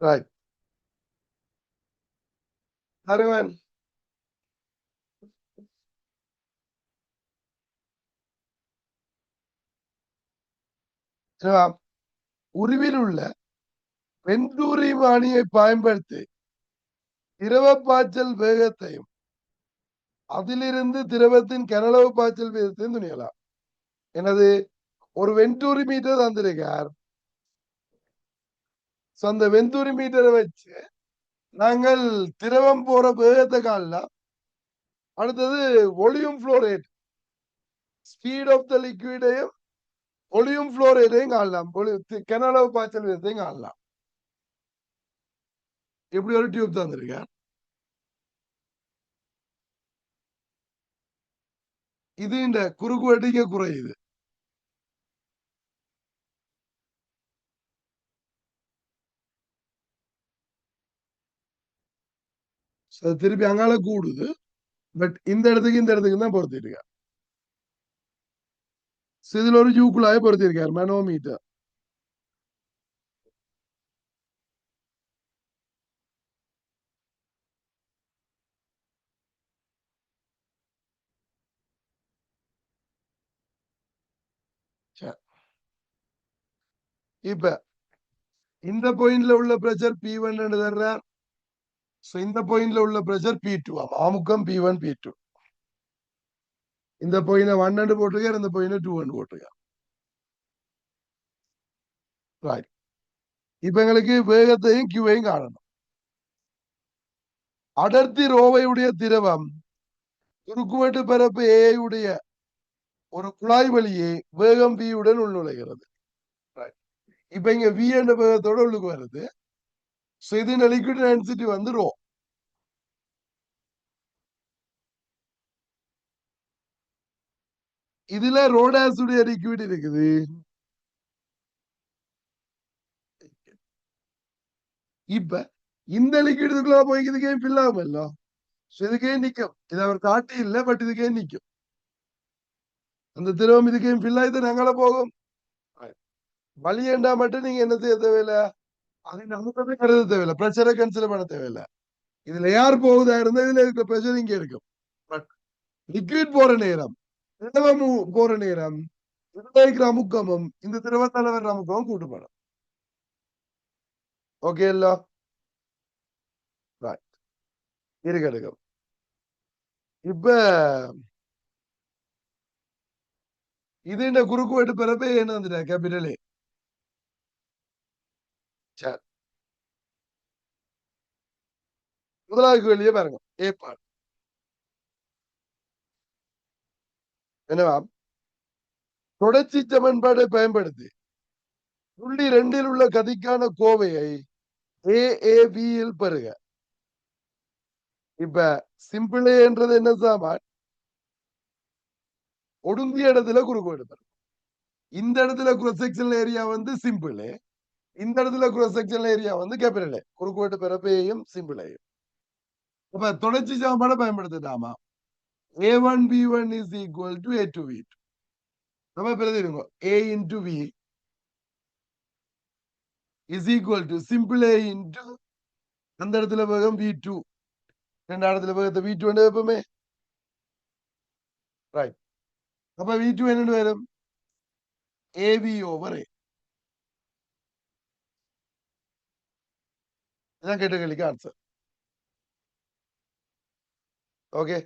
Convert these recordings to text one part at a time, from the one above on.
Right Aruvan உருவில் உள்ள வெந்தூரி மானியை பயன்படுத்தி திரவ பாய்ச்சல் வேகத்தையும் அதிலிருந்து திரவத்தின் கனளவு பாய்ச்சல் வேகத்தையும் துணியலாம். எனது ஒரு வெண்டூரி மீட்டர் தந்திருக்கார். ஸோ அந்த வெந்தூரி மீட்டரை வச்சு நாங்கள் திரவம் போற வேகத்தை காணலாம். அடுத்தது ஒளியும் ஃப்ளோரேட் ஸ்பீட் ஆஃப் த லிக்விடையும் ஒளியும் ஃப்ளோரேட்டையும் காணலாம். கனளவு பாய்ச்சல் விதத்தையும் காணலாம். இப்படி ஒரு டியூப் தந்திருக்கேன் இது இந்த குறுக்கு வெட்டிக்க குறையுது. திருப்பி அங்கால கூடுது. பட் இந்த இடத்துக்கு இந்த இடத்துக்கு தான் பொருத்திருக்கார் So, இதுல ஒரு ஜூக்குள்ளாய பொருத்திருக்கார் மனோமீட்டர் இப்ப இந்த பாயிண்ட்ல உள்ள பிரஷர் பி ஒன் தர்றார். ஸோ இந்த பாயிண்ட்ல உள்ள ப்ரெஷர் பி டூ அமுக்கம் பி ஒன் பி டூ இந்த பாயிண்ட்ல ஒன் அண்டு போட்டிருக்கார் இந்த பாயிண்ட்ல டூ ஹண்டு போட்டிருக்கார் ரைட் இப்ப எங்களுக்கு வேகத்தையும் கியூவையும் காணணும் அடர்த்தி ரோவையுடைய திரவம் குறுக்குவெட்டு பரப்பு ஏ உடைய ஒரு குழாய் வழியே வேகம் பியுடன் உடன் உள்நுழைகிறது இப்ப இங்க வி என்ற வேகத்தோட உள்ளுக்கு வருது ஸோ இது லிக்விட் டென்சிட்டி வந்துடும் இதுல ரோடாஸ் உடைய லிக்விட் இருக்குது. இப்ப இந்த லிக்விட் இதுக்குள்ள போய் இதுக்கே ஃபில் ஆகுமല്ലോ So, இதுக்கே நிக்கும்? இது அவர் காட்டி இல்ல பட் இதுக்கே நிக்கும்? அந்த திரவம் இதுக்கே ஃபில் ஆயிட்டு நாங்கள போகும்? வழி ஏண்டா மட்டும் நீங்க என்ன செய்ய தேவையில்லை? அதை நமக்கு கருத தேவையில்ல. பிரஷரை கன்சிடர் பண்ண தேவையில்ல. இதுல யார் போகுதா இருந்தா இதுல இருக்கிற பிரஷர் இங்க இருக்கும். பட் லிக்விட் போற நேரம் திரவம் போற நேரம் இதுல இருக்கிற அமுக்கமும் இந்த திரவத்தால வர்ற அமுக்கமும் கூட்டுப்படும். ஓகே இல்ல? ரைட் இருக்கட்டும் இப்ப இது இந்த குறுக்கு வெட்டு பிறப்பே என்ன வந்துட்டேன் கேபிட்டலே சரி முதலாவது கேள்வியே பாருங்க. ஏற்பாடு என்னவா தொடர்ச்சி சமன்பாடை பயன்படுத்தி புள்ளி ரெண்டில் உள்ள கதிக்கான கோவையை ஏ ஏ பெறுக. இப்ப சிம்பிளே என்றது என்ன சாமான் ஒடுங்கிய இடத்துல குறுக்கு எடுப்பது இந்த இடத்துல cross ஏரியா வந்து சிம்பிளு இந்த இடத்துல cross section ஏரியா வந்து கேபிட்டல் குறுக்குவெட்டு பிறப்பையும் சிம்பிளையும் அப்ப தொடர்ச்சி சமன்பாடை பயன்படுத்திட்டாமா A one B one is equal to A two V நம்ம பிரதிருங்க A into V is equal to simple A into அந்த இடத்துல வேகம் வி டூ ரெண்டு இடத்துல வேகத்தை வி டூ எப்பவுமே ரைட் அப்ப வி டூ என்னன்னு வரும் ஏவி ஓவர் ஏ இதான் கேட்ட கேள்விக்கு ஆன்சர் ஓகே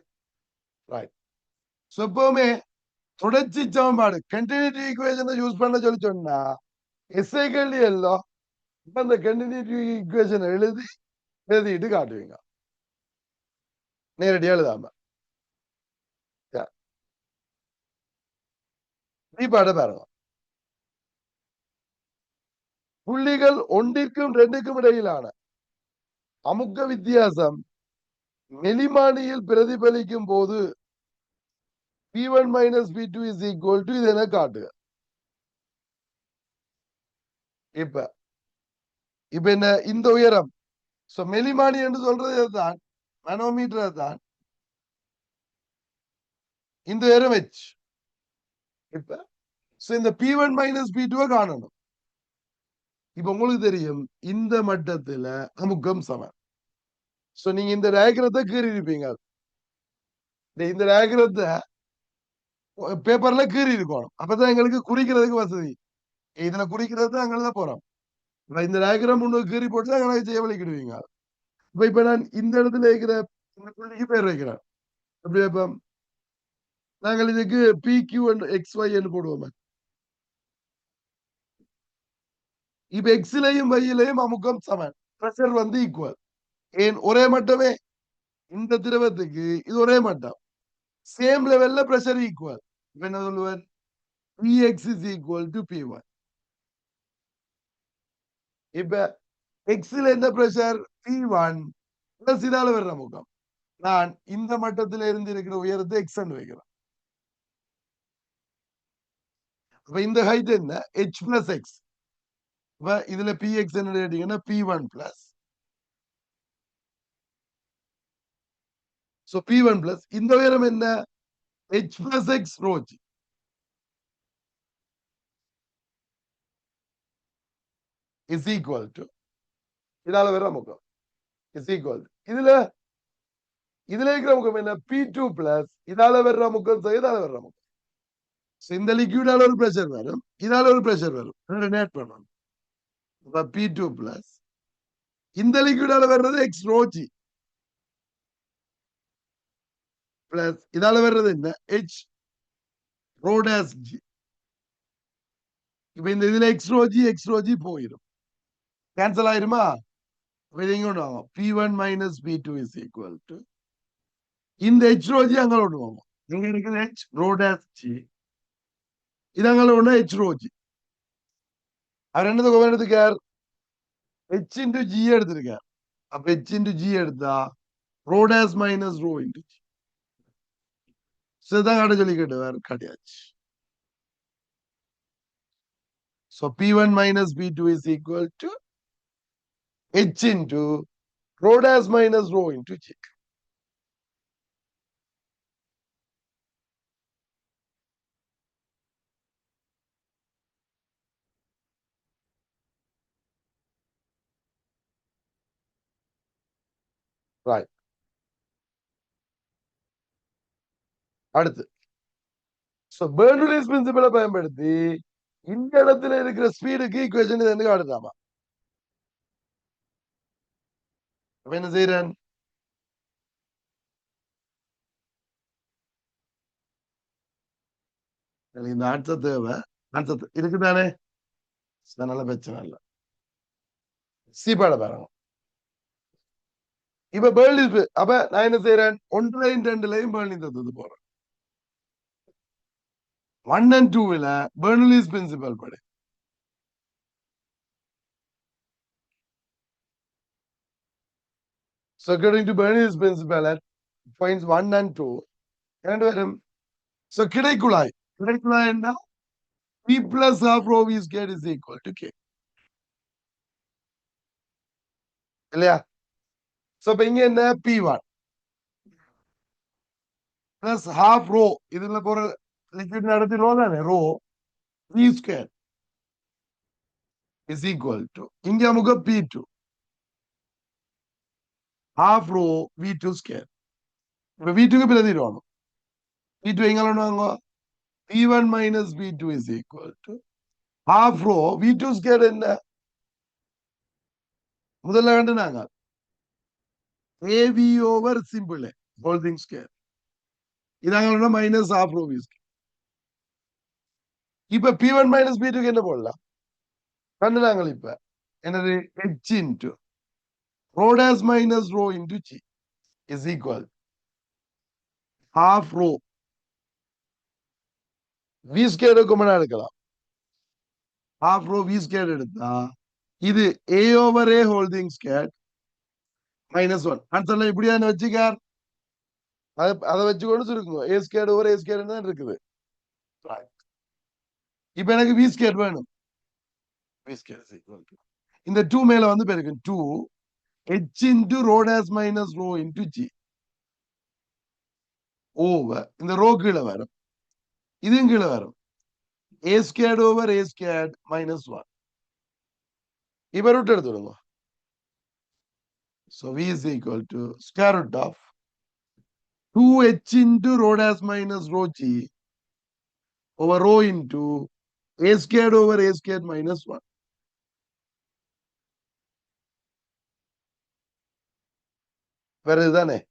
ரைட் ஸோ எப்பவுமே தொடர்ச்சி சமன்பாடு கண்டினியூட்டி ஈக்குவேஷனை யூஸ் பண்ண சொல்லி சொன்னா எஸ்ஐ கேள்வி எல்லாம் இப்ப அந்த கண்டினியூட்டி ஈக்குவேஷன் எழுதி எழுதிட்டு காட்டுவீங்க நேரடியா எழுதாம பாட பாருங்க புள்ளிகள் ஒன்றிற்கும் ரெண்டுக்கும் இடையிலான அமுக்க வித்தியாசம். மெலிமானியில் பிரதிபலிக்கும் போது P one minus P two is equal to இது என காட்டுக. இப்ப இப்ப என்ன? இந்த உயரம். சோ மெலிமானி என்று சொல்றது தான் மனோமீட்டர் தான். இந்த உயரம் ஹெச் இப்ப சோ இந்த P one minus P two காணணும். இப்ப உங்களுக்கு தெரியும் இந்த மட்டத்துல அமுக்கம் சமம். சோ நீங்க இந்த டயக்ரத்தை கீறி இருப்பீங்க இந்த டயக்ரத்தை பேப்பர்ல கீறி இருக்கணும் அப்பதான் எங்களுக்கு குறிக்கிறதுக்கு வசதி. இதுல குறிக்கிறது தான் அங்கே போறோம். இந்த டயக்ராம் ஒண்ணு கீறி போட்டு தான் கணக்கு செய்ய வலிக்கிடுவீங்க இப்ப இப்ப நான் இந்த இடத்துல இருக்கிற புள்ளிக்கு பேர் வைக்கிறேன். எப்படி வைப்போம் நாங்கள் இதுக்கு பி கியூ எக்ஸ் ஒய் என்று போடுவோமே. இப்ப எக்ஸிலையும் வையிலையும் அமுக்கம் சமன் ப்ரெஷர் வந்து ஈக்குவல் ஏன்? ஒரே மட்டமே. இந்த திரவத்துக்கு இது ஒரே மட்டம். சேம் லெவல்ல ப்ரெஷர் ஈக்குவல் இப்ப என்ன சொல்லுவேன்? Px is equal to P1 இப்ப எக்ஸில் என்ன பிரஷர் P1 பிளஸ் இதால வர்ற முகம் நான் இந்த மட்டத்தில் இருந்து இருக்கிற உயரத்தை எக்ஸ் வைக்கிறேன். அப்ப இந்த ஹைட் என்ன? ஹெச் பிளஸ் எக்ஸ் இதுல பி எக்ஸ் என்ன கேட்டீங்கன்னா P one plus so P one plus இந்த உயரம் என்ன? H plus X rho g is equal to இதால வர்ற முகம். இஸ் ஈக்குவல் இதுல இதுல இருக்கிற முகம் என்ன? பி டூ பிளஸ் இதால வர்ற முகம் இதால வர்ற முகம். இந்த லிக்யூடால ஒரு பிரஷர் வரும் இதால ஒரு பிரஷர் வரும். நேட் பண்ணணும். பி டூ பிளஸ் இந்த லிக்விடால வர்றது எக்ஸ் ரோஜி பிளஸ் இதால வர்றது என்ன ஹெச் ரோடாஸ் ஜி இப்ப இந்த இதுல எக்ஸ் ரோஜி எக்ஸ் ரோஜி போயிடும் கேன்சல் ஆயிருமா இதையும் வாங்க P one minus P two is equal to இந்த ஹெச் ரோஜி அங்கே அங்களோடு வாங்க இங்க இருக்குது ஹெச் ரோடாஸ் ஜி இது அங்கே அங்களோட ஹெச் ரோஜி அவர் என்னது எடுத்துக்கார் ஹெச் இன்டு ஜி எடுத்திருக்கார் அப்ப ஹெச் இன்டு ஜி எடுத்தா rho dash minus rho into G இதுதான் கடை சொல்லி கேட்டுவார் கிடையாச்சு So P1 minus P2 is equal to H into rho dash minus rho into G. Rai அடுத்து. ஸோ பேர்னுலிஸ் பிரின்சிபலை பயன்படுத்தி இந்த இடத்துல இருக்கிற ஸ்பீடுக்கு ஈக்குவேஷன் இது காட்டுதாமா? அப்ப என்ன செய்யறேன் எனக்கு இந்த ஆட்ச தேவை. ஆன்சர் இருக்குதானே நல்ல பிரச்சனை இல்லை. சீப்பாட பாருங்க. இப்ப பேர்லி அப்ப நான் என்ன செய்யறேன் ஒன்றையும் ரெண்டுலையும் பேர்லி தந்தது போறேன் ஒன் அண்ட் டூவில் பெர்னலிஸ் பிரின்சிபல் படி So according to Bernoulli's principle at points 1 and 2, and வரும் so கிடைக்குழாய் கிடைக்குழாய் என்ன P plus half rho V squared is equal to K. இல்லையா so இப்ப இங்க என்ன P1 plus half rho இதுல போற liquid நடத்தி ரோ தானே rho V square is equal to இங்க அமுக P2 half rho V2 square இப்ப V2 க்கு பிரதிடுவாங்க V2 எங்க வாங்க P1 minus V2 is equal to half rho V2 square என்ன முதல்ல கண்டுனாங்க AV over simple. Whole thing square இதாங்க minus half rho V square இப்ப பி ஒன் மைனஸ் பி டூக்கு என்ன போடலாம் கண்டுனாங்க இப்ப என்னது H into rho dash minus rho into G is equal half rho V square கொமனா எடுக்கலாம் ஹாஃப் ரோ வி ஸ்கேர் எடுத்தா இது A over A whole thing square minus one ஆன்சர்ல இப்படியா வச்சுக்கார். அதை வச்சுக்கொண்டு சுருக்குங்க. A squared over A square தான் இருக்குது. இப்ப எனக்கு வி ஸ்கேர் வேணும். வி ஸ்கேர் இந்த டூ மேல வந்து பெருக்கு. Two H into rho dash minus rho into G over இந்த ரோ கீழே வரும். இதுவும் கீழே வரும். A square over A square minus one இப்ப ரூட் எடுத்துடுங்க So V is equal to square root of 2H into rho dash minus rho G over rho into A squared over A squared minus 1. Where is that?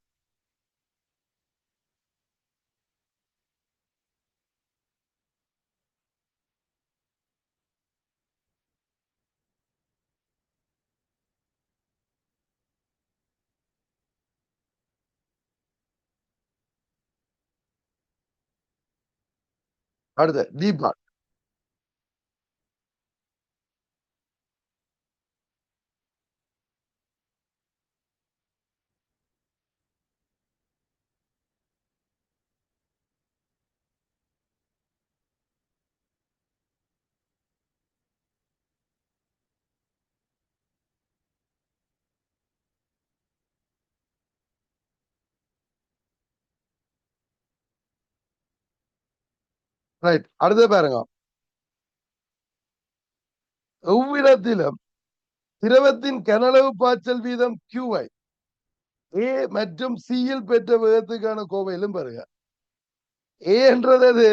அடுத்து Deepa right அடுத்து பாருங்க. எவ்விடத்திலும் திரவத்தின் கனளவு பாய்ச்சல் வீதம் QI ஏ மற்றும் சியில் பெற்ற வேகத்துக்கான கோவையிலும் பாருங்க. ஏன்றது அது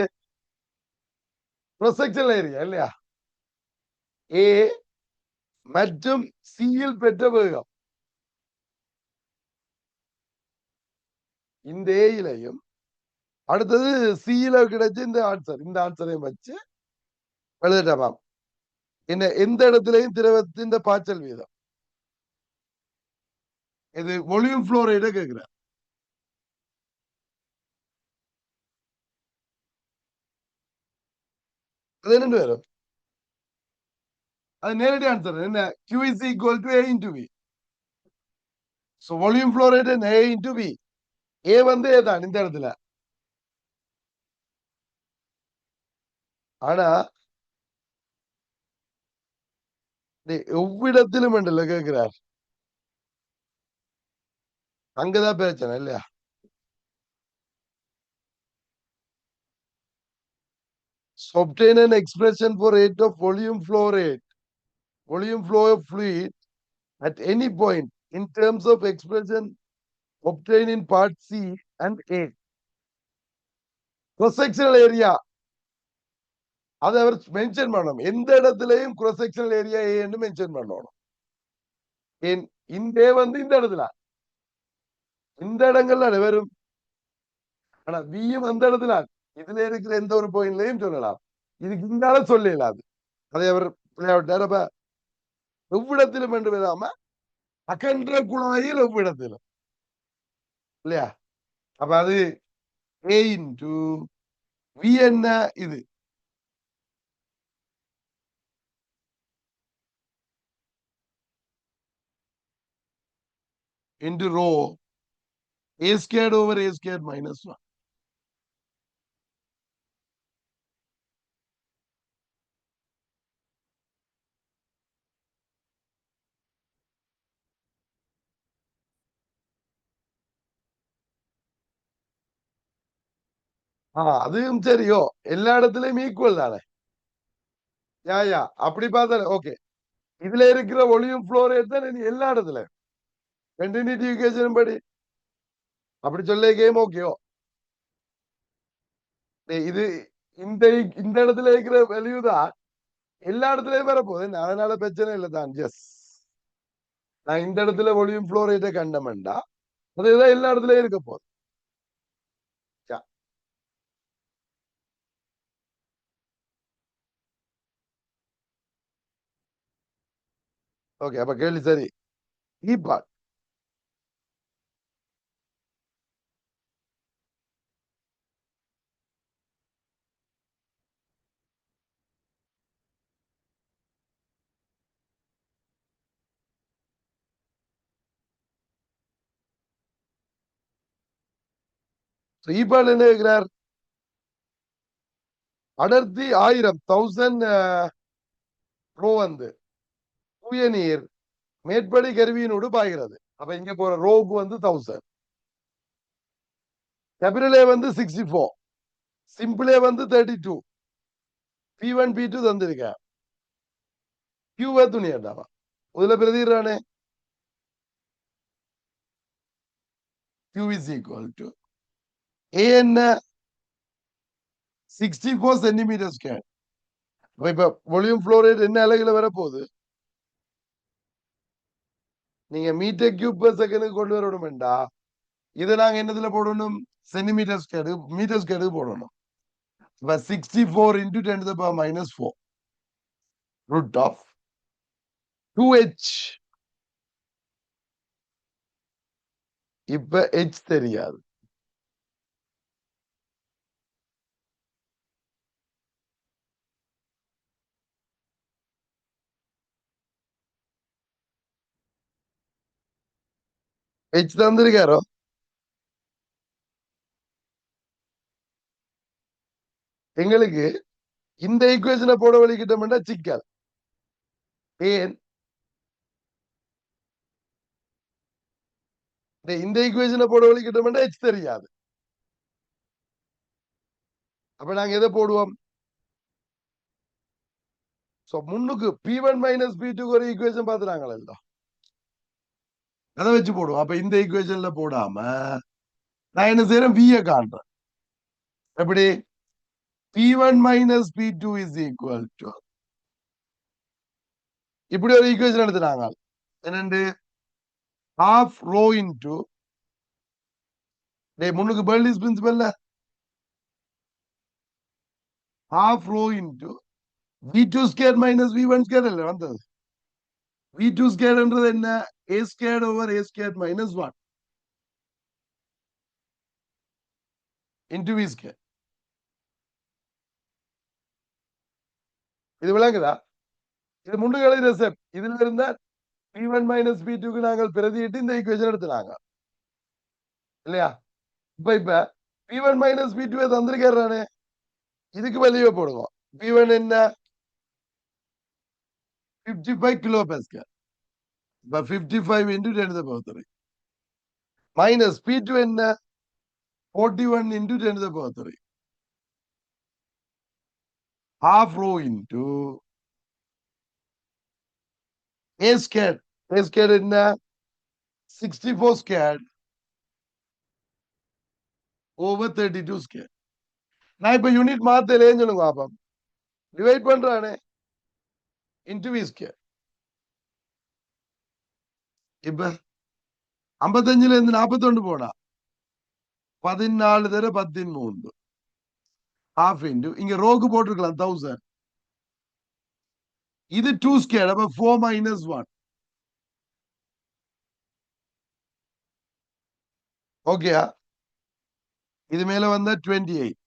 ப்ரொசெக்ஷன் ஏரியா இல்லையா? ஏ மற்றும் சியில் பெற்ற வேகம் இந்த ஏயிலையும் அடுத்தது சியில கிடைச்ச இந்த ஆன்சர் இந்த ஆன்சரையும் வச்சு எழுதிட்டமாம் என்ன எந்த இடத்துலயும் திரவத்தின் பாய்ச்சல் வீதம். இது வால்யூம் ஃப்ளோ ரேட்டை அது என்ன வரும்? அது நேரடி ஆன்சர் என்ன? Q is equal to A into B so volume flow A into A A வந்து A தான் இந்த இடத்துல. ஆனா டேய், எவ்விடத்திலும் என்றல கேட்கிறார் அங்கதான் பிரச்சனை இல்லையா So obtain an expression for rate of volume flow rate, volume flow of fluid at any point in terms of expression obtained in part C and A. Cross-sectional area அதை அவர் மென்ஷன் பண்ணணும். எந்த இடத்துலயும் cross ஏரியா ஏன்னு mention பண்ணணும். ஏன்? இந்த வந்து இந்த இடத்துல. இந்த இடங்கள்ல வெறும். ஆனா வியும் அந்த இடத்துல. இதுல இருக்கிற எந்த ஒரு பாயிண்ட்லயும் சொல்லலாம். இதுக்கு இந்தால சொல்லலாது அதை. அவர் விளையாட்டார் அப்ப எவ்விடத்திலும் என்று விடாம அகன்ற குழாயில் எவ்விடத்திலும். இல்லையா? அப்ப அது ஏ இன்டு வி என்ன? இது. Into rho. A squared over a squared minus 1. ஆ அதுவும் சரியோ எல்லா இடத்துலயும் ஈக்குவல் தானே? யா யா அப்படி பார்த்தா ஓகே இதுல இருக்கிற ஒளியும் ஃப்ளோ ரேட் தான் நீ எல்லா இடத்துல? கண்டினியூட்டி ஈக்குவேஷன் படி அப்படி சொல்ல கேம் ஓகேயோ இது இந்த இந்த இடத்துல இருக்கிற வேல்யூ தான் எல்லா இடத்துலயும் வரப்போகுது. அதனால பிரச்சனை இல்லை தான். ஜஸ் நான் இந்த இடத்துல ஒளியும் ஃப்ளோ ரேட்டை கண்டமெண்டா அதுதான் எல்லா இடத்துலயும் இருக்க போகுது. ஓகே அப்ப கேள்வி சரி. இ பார்ட் ஈபால் என்ன கேட்கிறார் அடர்த்தி ஆயிரம் தௌசண்ட் ரோ வந்து. தூய நீர் மேற்படி கருவியினோடு பாய்கிறது. அப்ப இங்க போற ரோக்கு வந்து தௌசண்ட் கபிரலே வந்து சிக்ஸ்டி ஃபோர் சிம்பிளே வந்து thirty two P one P two தந்திருக்க? கியூவே துணி அண்டாவா முதல்ல பிரதிடுறானே கியூ இஸ் ஈக்குவல் டு என்ன சிக்ஸ்டி ஃபோர் சென்டிமீட்டர் ஸ்கேர் இப்ப வால்யூம் ஃப்ளோ ரேட் என்ன அலகுல வரப்போகுது? நீங்க மீட்டர் கியூப் பர் செகண்டுக்கு கொண்டு வரணும்டா இதை நாங்க என்னதுல போடணும்? சென்டிமீட்டர் ஸ்கேடு மீட்டர் ஸ்கேடு போடணும். இப்ப sixty four into ten power minus four root of two H இப்ப ஹெச் தெரியாது. ஹெச் தந்திருக்காரோ? எங்களுக்கு இந்த ஈக்குவேஷனை போட வழிகிட்டோம்னா சிக்கல். ஏன்? இந்த- ஈக்குவேஷனை போட வழிகிட்டோம்னா ஹெச் தெரியாது. அப்ப நாங்க எதை போடுவோம்? சோ முன்னுக்கு பி ஒன் மைனஸ் பி டூக்கு ஒரு ஈக்குவேஷன் பாத்துறாங்களா அதை வச்சு போடுவோம். அப்ப இந்த ஈக்குவேஷன்ல போடாம நான் என்ன செய்யறேன் பிஏ காண்றேன். எப்படி? P one minus P two is equal to இப்படி ஒரு ஈக்குவேஷன் எடுத்துனாங்க என்னண்டு? ஹாஃப் ரோ இன்டு டே முன்னுக்கு Bernoulli's பிரின்சிபல்ல half rho into V two square minus V one square இல்லை வந்தது. வி டூ ஸ்கேர்ன்றது என்ன? A square over A square minus one into V square இது விளங்குதா? இது முண்டுகளை ரெசெப்ட் இதுல இருந்தா பி ஒன் மைனஸ் பி டூக்கு நாங்கள் பிரதியிட்டு இந்த ஈக்குவேஷன் எடுத்துனாங்க. இல்லையா? இப்ப இப்ப P one minus P two தந்திருக்காரு இதுக்கு வெளியே போடுவோம். பி ஒன் என்ன? பிப்டி ஃபைவ் கிலோ பேஸ்கல் இப்ப fifty five into ten power minus P two என்ன forty one into ten power three half row into a squared. A squared in the 64 squared over 32 squared. நான் இப்ப unit மாத்தலேன்னு சொல்லுங்க பாப்போம் divide பண்றானே into V scare இப்ப ஐம்பத்தஞ்சுல இருந்து நாற்பத்தொண்டு போனா பதினாலு தர பதிமூன்று ஹாஃப் இன்டு இங்க ரோக்கு போட்டிருக்கலாம் தௌசண்ட் இது டூ ஸ்கேர் அப்ப ஃபோர் மைனஸ் ஒன் ஓகேயா இது மேல வந்தா டுவெண்ட்டி எயிட்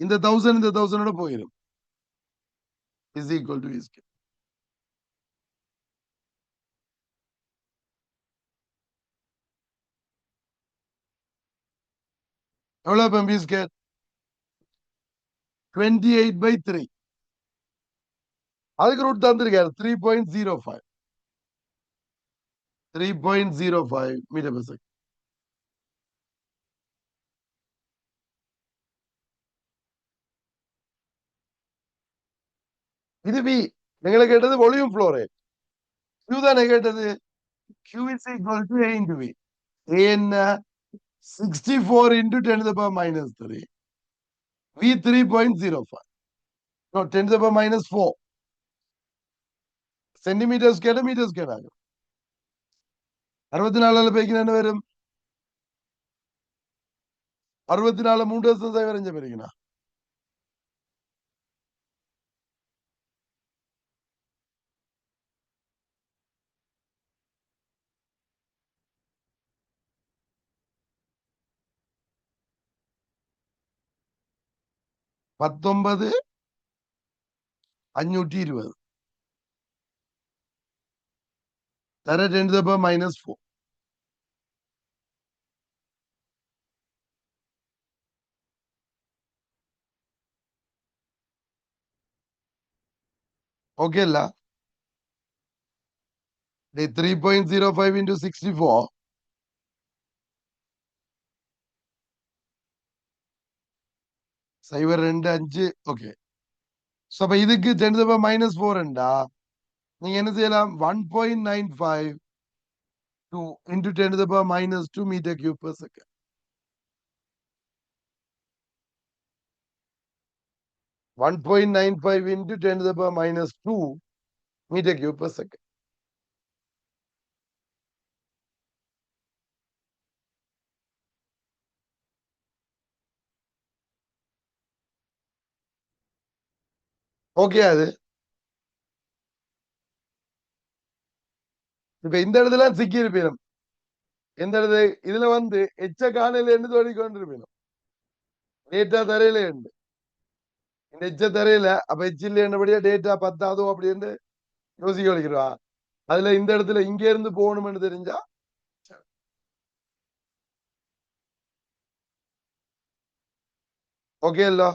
இந்த தௌசண்ட் இந்த தௌசண்டோட போயிடும் இஸ் ஈக்குவல் டு இஸ் எவ்வளவு இப்போ P square twenty eight by three அதுக்கு root தந்திருக்காரு. Three point zero five three point zero five metre per second இது பி நீங்களை கேட்டது வால்யூம் ஃப்ளோ ரேட் கியூ தானே கேட்டது Q is equal to A into V A என்ன sixty four into ten power minus three V three point zero five no ten power minus four centimetre square metre square ஆகும் அறுபத்தி நாலுல பேக்கின என்ன வரும் அறுபத்தி நாலு மூன்று வருஷம் சைவர் அஞ்சு பேருக்குண்ணா பத்தொன்பது அஞ்சூற்றி இருபது தர ten power minus four okay இல்ல three point zero five into sixty four சைபர் ரெண்டு அஞ்சு ஓகே ஸோ அப்போ இதுக்கு டென் பவர் மைனஸ் ஃபோர் நீங்கள் என்ன செய்யலாம்? One point nine five two into ten the power minus two metre cube per second one point nine five into ten the power minus two metre cube per second okay அது. இப்ப இந்த இடத்துல சிக்கி இருப்பினும் எந்த இடத்துல இதுல வந்து எச்ச காணையில இருந்து தோடி கொண்டிருப்பினும் டேட்டா தரையில இருந்து. இந்த எச்ச தரையில அப்ப எச்சில் என்னபடியா டேட்டா பத்தாதோ அப்படின்னு யோசிக்க வைக்கிறவா அதுல இந்த இடத்துல இங்க இருந்து போகணும்னு தெரிஞ்சா ஓகே இல்லோ?